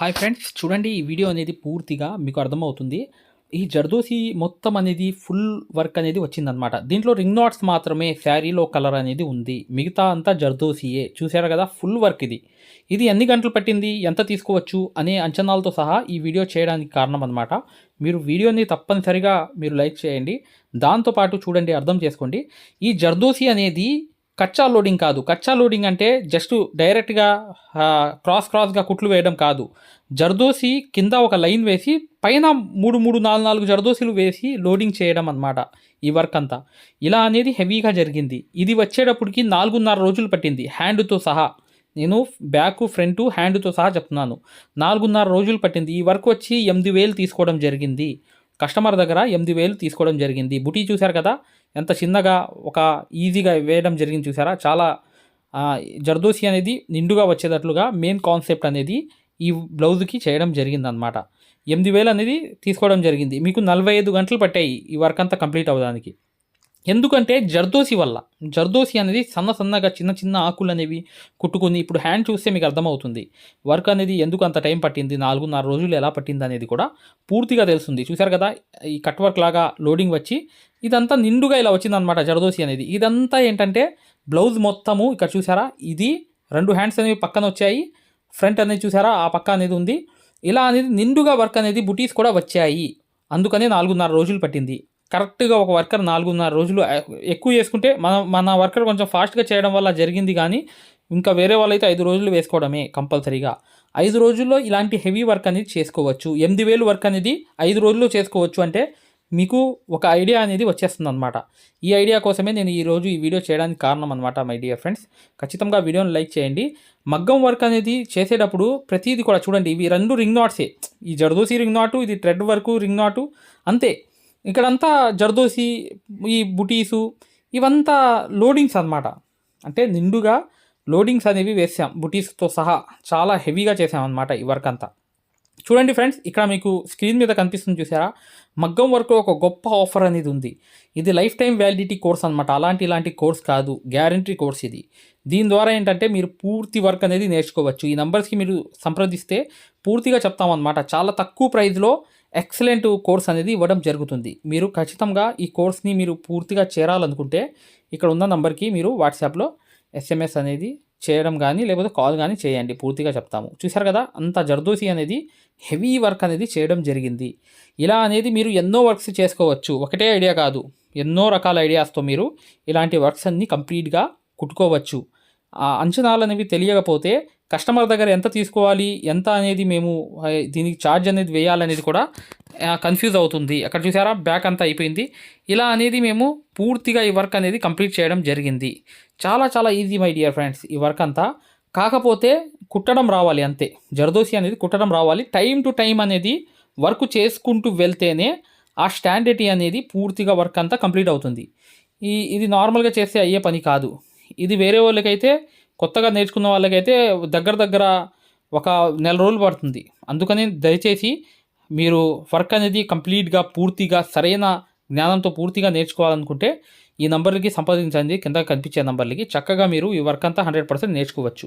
Hi friends చూడండి ఈ video అనేది పూర్తిగా మీకు అర్థమవుతుంది. ఈ జర్దోసి మొత్తం అనేది ఫుల్ వర్క్ అనేది వచ్చిందనమాట దీంట్లో రింగ్ నాట్స్ మాత్రమే శారీలో కలర్ అనేది ఉంది. మిగతా అంతా జర్దోసియే. చూసారు కదా ఫుల్ వర్క్ ఇది. ఇది ఎన్ని గంటలు పట్టింది ఎంత తీసుకోవచ్చు అనే అంచనాలతో సహా ఈ వీడియో చేయడానికి కారణం అనమాట మీరు వీడియోని తప్పనిసరిగా మీరు లైక్ చేయండి. దాంతోపాటు చూడండి అర్థం చేసుకోండి. ఈ జర్దోసి అనేది కచ్చా లోడింగ్ కాదు. కచ్చా లోడింగ్ అంటే జస్ట్ డైరెక్ట్గా క్రాస్ క్రాస్గా కుట్లు వేయడం కాదు. జర్దోసి కింద ఒక లైన్ వేసి పైన మూడు మూడు నాలుగు నాలుగు జర్దోసీలు వేసి లోడింగ్ చేయడం అన్నమాట ఈ వర్క్ అంతా. ఇలా అనేది హెవీగా జరిగింది. ఇది వచ్చేటప్పటికి నాలుగున్నర రోజులు పట్టింది. హ్యాండ్తో సహా. నేను బ్యాక్ ఫ్రంట్ హ్యాండ్తో సహా చెప్తున్నాను. నాలుగున్నర రోజులు పట్టింది. ఈ వర్క్ వచ్చి ఎనిమిది వేలు తీసుకోవడం జరిగింది. కస్టమర్ దగ్గర ఎనిమిది వేలు తీసుకోవడం జరిగింది. బుటీ చూశారు కదా? ఎంత చిన్నగా ఒక ఈజీగా వేయడం జరిగింది చూసారా? చాలా జర్దోసి అనేది నిండుగా వచ్చేటట్లుగా మెయిన్ కాన్సెప్ట్ అనేది ఈ బ్లౌజ్కి చేయడం జరిగింది అనమాట ఎనిమిది వేలు అనేది తీసుకోవడం జరిగింది. మీకు నలభై ఐదు గంటలు పట్టాయి ఈ వర్క్ అంతా కంప్లీట్ అవ్వడానికి. ఎందుకంటే జర్దోసి వల్ల జర్దోసి అనేది సన్న సన్నగా చిన్న చిన్న ఆకులు అనేవి కుట్టుకుని ఇప్పుడు హ్యాండ్ చూస్తే మీకు అర్థమవుతుంది. వర్క్ అనేది ఎందుకు అంత టైం పట్టింది? నాలుగున్నర రోజులు ఎలా పట్టింది అనేది కూడా పూర్తిగా తెలుస్తుంది. చూశారు కదా? ఈ కట్ వర్క్ లాగా లోడింగ్ వచ్చి ఇదంతా నిండుగా ఇలా వచ్చిందనమాట జరదోసి అనేది. ఇదంతా ఏంటంటే బ్లౌజ్ మొత్తము ఇక్కడ చూసారా? ఇది రెండు హ్యాండ్స్ అనేవి పక్కన వచ్చాయి. ఫ్రంట్ అనేది చూసారా? ఆ పక్క అనేది ఉంది. ఇలా అనేది నిండుగా వర్క్ అనేది బుటీస్ కూడా వచ్చాయి. అందుకనే నాలుగున్నర రోజులు పట్టింది. కరెక్ట్గా ఒక వర్కర్ నాలుగున్నర రోజులు ఎక్కువ చేసుకుంటే మన మన వర్కర్ కొంచెం ఫాస్ట్గా చేయడం వల్ల జరిగింది కానీ ఇంకా వేరే వాళ్ళైతే ఐదు రోజులు వేసుకోవడమే కంపల్సరీగా. ఐదు రోజుల్లో ఇలాంటి హెవీ వర్క్ అనేది చేసుకోవచ్చు. ఎనిమిది వేలు వర్క్ అనేది ఐదు రోజుల్లో చేసుకోవచ్చు అంటే మీకు ఒక ఐడియా అనేది వచ్చేస్తుంది అనమాట ఈ ఐడియా కోసమే నేను ఈరోజు ఈ వీడియో చేయడానికి కారణం అనమాట మై డియర్ ఫ్రెండ్స్ ఖచ్చితంగా వీడియోని లైక్ చేయండి. మగ్గం వర్క్ అనేది చేసేటప్పుడు ప్రతిదీ కూడా చూడండి ఇవి రెండు రింగ్ నాట్సే. ఈ జర్దోసి రింగ్ నాటు ఇది థ్రెడ్ వర్క్ రింగ్ నాటు అంతే. ఇక్కడంతా జర్దోసి ఈ బుటీసు ఇవంతా లోడింగ్స్ అన్నమాట. అంటే నిండుగా లోడింగ్స్ అనేవి వేసాం బుటీస్తో సహా చాలా హెవీగా చేసాం అనమాట ఈ వర్క్ అంతా. చూడండి ఫ్రెండ్స్ ఇక్కడ మీకు స్క్రీన్ మీద కనిపిస్తుంది చూసారా? మగ్గం వర్క్ ఒక గొప్ప ఆఫర్ అనేది ఉంది. ఇది లైఫ్ టైం వ్యాలిడిటీ కోర్స్ అనమాట అలాంటి ఇలాంటి కోర్స్ కాదు. గ్యారంటీ కోర్స్ ఇది. దీని ద్వారా ఏంటంటే మీరు పూర్తి వర్క్ అనేది నేర్చుకోవచ్చు. ఈ నెంబర్స్కి మీరు సంప్రదిస్తే పూర్తిగా చెప్తామన్నమాట. చాలా తక్కువ ప్రైస్లో ఎక్సలెంట్ కోర్స్ అనేది ఇవ్వడం జరుగుతుంది. మీరు ఖచ్చితంగా ఈ కోర్స్ని మీరు పూర్తిగా చేరాలనుకుంటే ఇక్కడ ఉన్న నంబర్కి మీరు వాట్సాప్లో ఎస్ఎంఎస్ అనేది చేయడం కానీ లేకపోతే కాల్ కానీ చేయండి. పూర్తిగా చెప్తాము. చూసారు కదా? అంత జర్దోసి అనేది హెవీ వర్క్ అనేది చేయడం జరిగింది. ఇలా అనేది మీరు ఎన్నో వర్క్స్ చేసుకోవచ్చు. ఒకటే ఐడియా కాదు. ఎన్నో రకాల ఐడియాస్తో మీరు ఇలాంటి వర్క్స్ అన్ని కంప్లీట్గా కుట్టుకోవచ్చు. ఆ అంచనాలు అనేవి తెలియకపోతే కస్టమర్ దగ్గర ఎంత తీసుకోవాలి ఎంత అనేది మేము దీనికి ఛార్జ్ అనేది వేయాలనేది కూడా కన్ఫ్యూజ్ అవుతుంది. అక్కడ చూసారా? బ్యాక్ అంతా అయిపోయింది. ఇలా అనేది మేము పూర్తిగా ఈ వర్క్ అనేది కంప్లీట్ చేయడం జరిగింది. చాలా చాలా ఈజీ మై డియర్ ఫ్రెండ్స్ ఈ వర్క్ అంతా. కాకపోతే కుట్టడం రావాలి అంతే. జరదోసి అనేది కుట్టడం రావాలి. టైం టు టైం అనేది వర్క్ చేసుకుంటూ వెళ్తేనే ఆ స్టాండర్టీ అనేది పూర్తిగా వర్క్ అంతా కంప్లీట్ అవుతుంది. ఈ ఇది నార్మల్గా చేస్తే అయ్యే పని కాదు. ఇది వేరే వాళ్ళకైతే కొత్తగా నేర్చుకున్న వాళ్ళకైతే దగ్గర దగ్గర ఒక నెల రోజులు పడుతుంది. అందుకని దయచేసి మీరు వర్క్ అనేది కంప్లీట్గా పూర్తిగా సరైన జ్ఞానంతో పూర్తిగా నేర్చుకోవాలనుకుంటే ఈ నంబర్లకి సంప్రదించండి. కింద కనిపించే నంబర్లకి చక్కగా మీరు ఈ వర్క్ అంతా హండ్రెడ్ పర్సెంట్ నేర్చుకోవచ్చు.